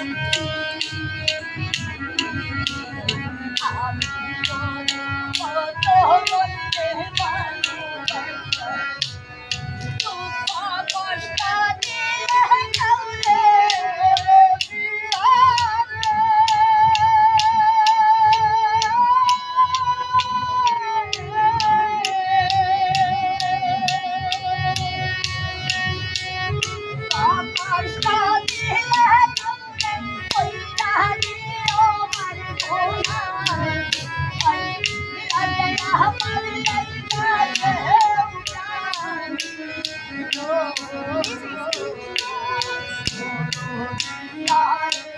Oh, Thank you.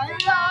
来呀、